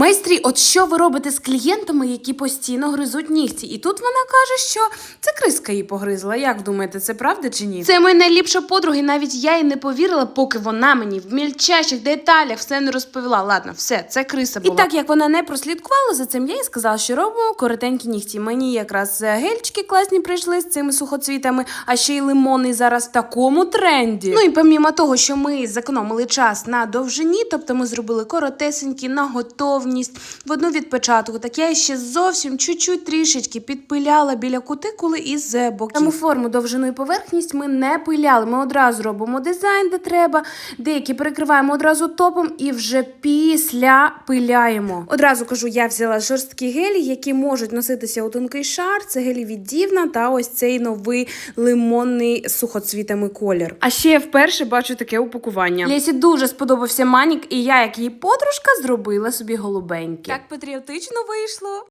Майстрі, от що ви робите з клієнтами, які постійно гризуть нігті? І тут вона каже, що це криска її погризла. Як думаєте, це правда чи ні? Це моя найліпша подруга, і навіть я їй не повірила, поки вона мені в мільчайших деталях все не розповіла. Ладно, все, це криса була. І так як вона не прослідкувала за цим, я їй сказала, що робимо коротенькі нігті. Мені якраз е, гельчики класні прийшли з цими сухоцвітами, а ще й лимонний зараз в такому тренді. Ну і помімо того, що ми зекономили час на довжині, тобто ми зробили коротесенькі на готовність в одну від початку. Так я ще зовсім чуть-чуть трішечки підпиляла біля кутикули із е, боків. Тому форму, довжину і поверхність ми не пиляли. Ми одразу робимо дизайн, де треба. Деякі перекриваємо одразу топом і вже після пиляємо. Одразу кажу, я взяла жорсткі гелі, які можуть носитися у тонкий шар. Це гелі від Дівна та ось цей новий лимонний сухоцвітами колір. А ще я вперше бачу таке упакування. Лесі дуже сподобався манік, і я, як її подружка, зробила собі голубеньке. Так патріотично вийшло.